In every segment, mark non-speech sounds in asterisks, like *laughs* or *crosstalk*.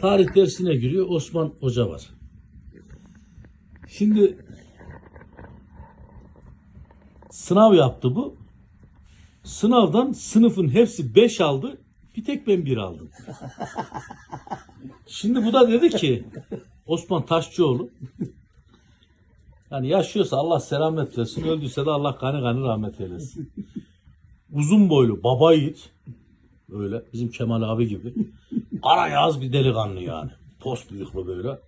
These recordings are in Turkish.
Tarih dersine giriyor. Osman Hoca var. Şimdi sınav yaptı bu. Sınavdan sınıfın hepsi 5 aldı. Bir tek ben 1 aldım. Şimdi bu da dedi ki Osman Taşçıoğlu yani yaşıyorsa Allah selamet versin, öldüyse de Allah gani gani rahmet eylesin. Uzun boylu, baba yiğit. Öyle bizim Kemal abi gibi. Kara yaz bir delikanlı yani. Post bıyıklı böyle.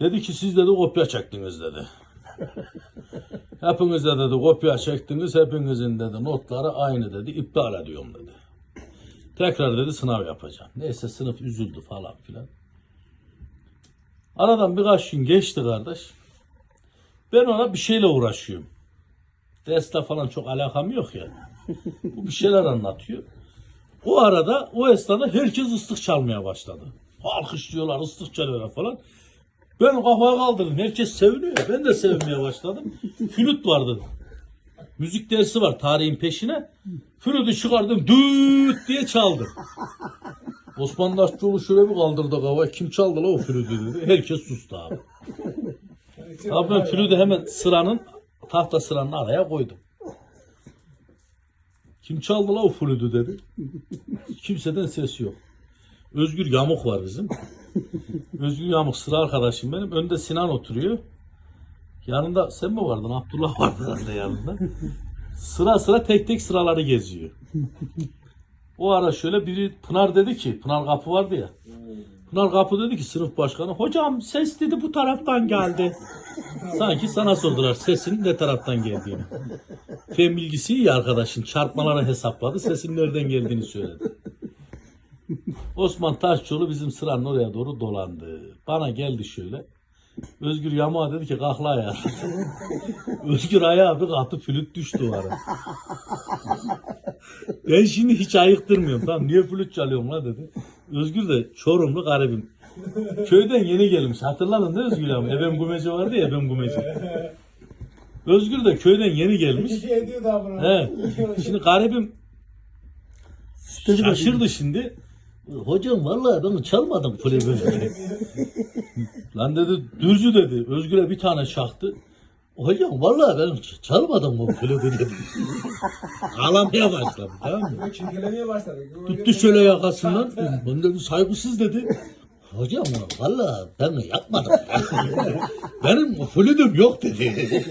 Dedi ki siz dedi kopya çektiniz dedi. *laughs* Hepiniz de dedi kopya çektiniz. Hepinizin dedi notları aynı dedi. İptal ediyorum dedi. Tekrar dedi sınav yapacağım. Neyse sınıf üzüldü falan filan. Aradan birkaç gün geçti kardeş. Ben ona bir şeyle uğraşıyorum. Dersle falan çok alakam yok ya. Bu bir şeyler anlatıyor. O arada o esnada herkes ıslık çalmaya başladı. Alkışlıyorlar, ıslık çalıyorlar falan. Ben kafaya kaldırdım. Herkes seviniyor. Ben de sevinmeye başladım. Flüt vardı. Müzik dersi var tarihin peşine. Flütü çıkardım. Düt diye çaldım. Osman Daşçıoğlu şöyle bir kaldırdı kafayı. Kim çaldı la o flütü dedi. Herkes sustu abi. Abi ben flütü hemen sıranın tahta sıranın araya koydum. Kim çaldı la o flütü dedi. Kimseden ses yok. Özgür Yamuk var bizim. Özgür Yamuk sıra arkadaşım benim. Önde Sinan oturuyor. Yanında sen mi vardın? Abdullah vardı herhalde yanında. Sıra sıra tek tek sıraları geziyor. O ara şöyle biri Pınar dedi ki, Pınar kapı vardı ya. Pınar kapı dedi ki sınıf başkanı, hocam ses dedi bu taraftan geldi. Sanki sana sordular sesin ne taraftan geldiğini. Fen bilgisi iyi arkadaşın çarpmaları hesapladı, sesin nereden geldiğini söyledi. Osman Taşçıoğlu bizim sıranın oraya doğru dolandı. Bana geldi şöyle. Özgür Yamağa dedi ki kalk la ayağa. *laughs* Özgür ayağa bir kalktı flüt düştü o ara. ben şimdi hiç ayıktırmıyorum tamam niye flüt çalıyorum la dedi. Özgür de Çorumlu garibim. Köyden yeni gelmiş. Hatırladın değil mi Özgür abi? Ebem Gumeci vardı ya Ebem Gumeci. Özgür de köyden yeni gelmiş. İki ediyor. He. Şimdi garibim şaşırdı şimdi. Hocam vallahi ben çalmadım flütü. Lan dedi dürzü dedi. Özgür'e bir tane çaktı. Hocam vallahi ben çalmadım bu flütü dedi. *laughs* Ağlamaya başladı tamam mı? Çirkelemeye başladı. Tuttu şöyle yakasından. Ben dedi saygısız dedi. Hocam vallahi ben yapmadım. *laughs* Benim flütüm yok dedi.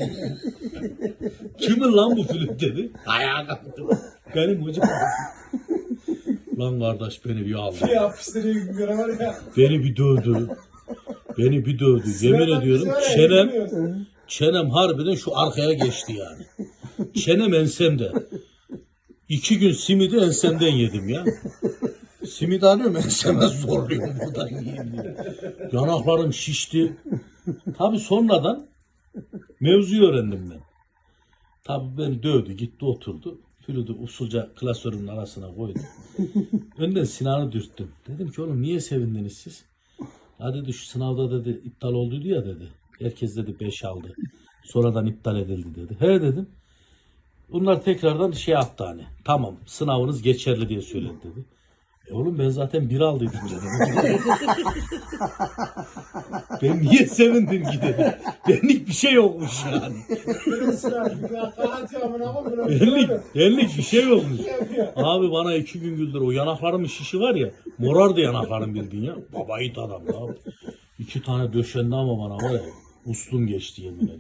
Kimin lan bu flüt dedi. Ayağa kalktı. Benim hocam. Lan kardeş beni bir aldı. Şey yapıştırıyor var ya. Beni bir dövdü. Beni bir dövdü. Yemin ediyorum çenem çenem harbiden şu arkaya geçti yani. Çenem ensemde. İki gün simidi ensemden yedim ya. Simit alıyorum enseme zorluyorum buradan yiyeyim. Yanaklarım şişti. Tabi sonradan mevzuyu öğrendim ben. Tabi beni dövdü gitti oturdu. Flütü usulca klasörün arasına koydu. Önden Sinan'ı dürttüm. Dedim ki oğlum niye sevindiniz siz? Ha dedi şu sınavda dedi iptal olduydu ya dedi. Herkes dedi 5 aldı. Sonradan iptal edildi dedi. He dedim. Bunlar tekrardan şey yaptı hani. Tamam sınavınız geçerli diye söyledi dedi. E oğlum ben zaten bir aldıydım dedim. *laughs* ben niye sevindim ki dedim. Benlik bir şey yokmuş yani. Benlik, benlik bir şey yokmuş. Abi bana iki gün güldür. O yanaklarımın şişi var ya. Morardı yanaklarım bildiğin ya. Baba it adam ya. İki tane döşendi ama bana var ya. Uslum geçti yemin ediyorum.